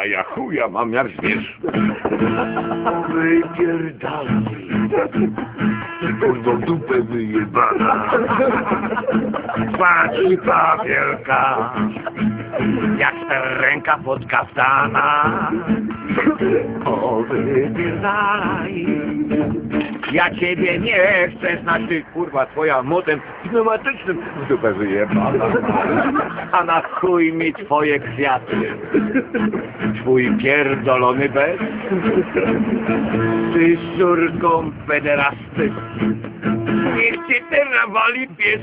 A ja chuja mam jak zwierz. Wypierdalaj. Kurwa dupę wyjebana. Pacipa wielka, jak ręka pod kaftana. O, wypierdalaj. Ja ciebie nie chcę znać, ty kurwa twoja motem pneumatycznym w dupę wyjebana. A na chuj mi twoje kwiaty. Twój pierdolony bez. Ty z córką pederasty. Niech cię ten nawali pies.